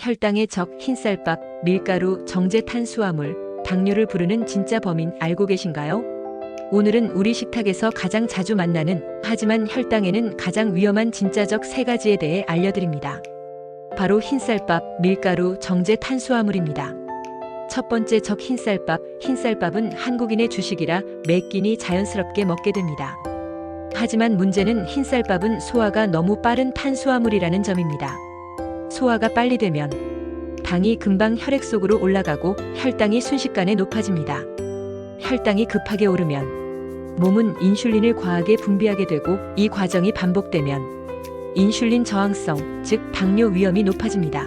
혈당의 적 흰쌀밥, 밀가루, 정제 탄수화물, 당뇨를 부르는 진짜 범인 알고 계신가요? 오늘은 우리 식탁에서 가장 자주 만나는 하지만 혈당에는 가장 위험한 진짜적 세 가지에 대해 알려드립니다. 바로 흰쌀밥, 밀가루, 정제 탄수화물입니다. 첫 번째 적 흰쌀밥, 흰쌀밥은 한국인의 주식이라 매 끼니 자연스럽게 먹게 됩니다. 하지만 문제는 흰쌀밥은 소화가 너무 빠른 탄수화물이라는 점입니다. 소화가 빨리 되면 당이 금방 혈액 속으로 올라가고 혈당이 순식간에 높아집니다. 혈당이 급하게 오르면 몸은 인슐린을 과하게 분비하게 되고 이 과정이 반복되면 인슐린 저항성, 즉 당뇨 위험이 높아집니다.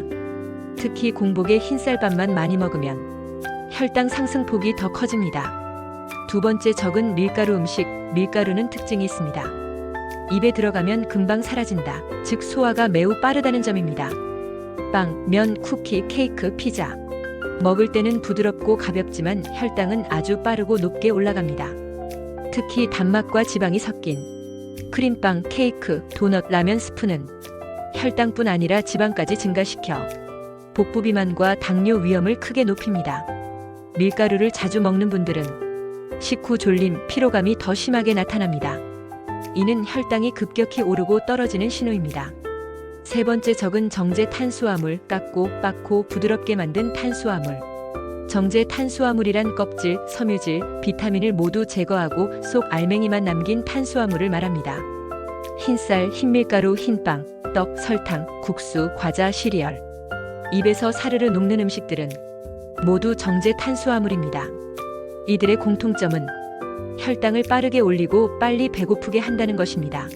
특히 공복에 흰쌀밥만 많이 먹으면 혈당 상승폭이 더 커집니다. 두 번째 적은 밀가루 음식, 밀가루는 특징이 있습니다. 입에 들어가면 금방 사라진다. 즉 소화가 매우 빠르다는 점입니다. 빵, 면, 쿠키, 케이크, 피자. 먹을 때는 부드럽고 가볍지만 혈당은 아주 빠르고 높게 올라갑니다. 특히 단맛과 지방이 섞인 크림빵, 케이크, 도넛, 라면 스프는 혈당뿐 아니라 지방까지 증가시켜 복부 비만과 당뇨 위험을 크게 높입니다. 밀가루를 자주 먹는 분들은 식후 졸림, 피로감이 더 심하게 나타납니다. 이는 혈당이 급격히 오르고 떨어지는 신호입니다. 세 번째 적은 정제 탄수화물, 깎고, 빻고 부드럽게 만든 탄수화물. 정제 탄수화물이란 껍질, 섬유질, 비타민을 모두 제거하고 속 알맹이만 남긴 탄수화물을 말합니다. 흰쌀, 흰밀가루, 흰빵, 떡, 설탕, 국수, 과자, 시리얼. 입에서 사르르 녹는 음식들은 모두 정제 탄수화물입니다. 이들의 공통점은 혈당을 빠르게 올리고 빨리 배고프게 한다는 것입니다.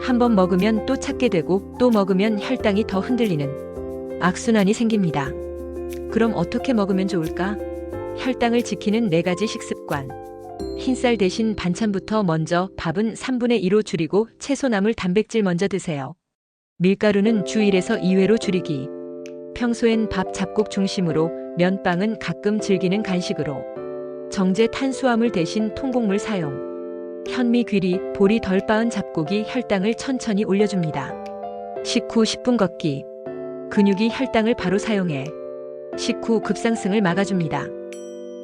한번 먹으면 또 찾게 되고 또 먹으면 혈당이 더 흔들리는 악순환이 생깁니다. 그럼 어떻게 먹으면 좋을까? 혈당을 지키는 네 가지 식습관. 흰쌀 대신 반찬부터 먼저 밥은 3분의 2로 줄이고 채소나물 단백질 먼저 드세요. 밀가루는 주 1에서 2회로 줄이기. 평소엔 밥 잡곡 중심으로 면빵은 가끔 즐기는 간식으로. 정제 탄수화물 대신 통곡물 사용. 현미 귀리, 볼이 덜 빻은 잡곡이 혈당을 천천히 올려줍니다. 식후 10분 걷기. 근육이 혈당을 바로 사용해 식후 급상승을 막아줍니다.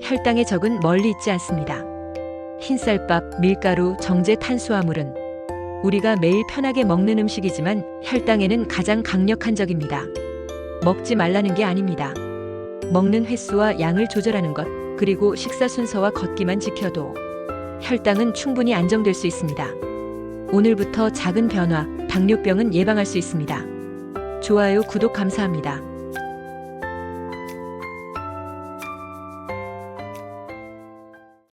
혈당의 적은 멀리 있지 않습니다. 흰쌀밥, 밀가루, 정제 탄수화물은 우리가 매일 편하게 먹는 음식이지만 혈당에는 가장 강력한 적입니다. 먹지 말라는 게 아닙니다. 먹는 횟수와 양을 조절하는 것, 그리고 식사 순서와 걷기만 지켜도 혈당은 충분히 안정될 수 있습니다. 오늘부터 작은 변화, 당뇨병은 예방할 수 있습니다. 좋아요, 구독 감사합니다.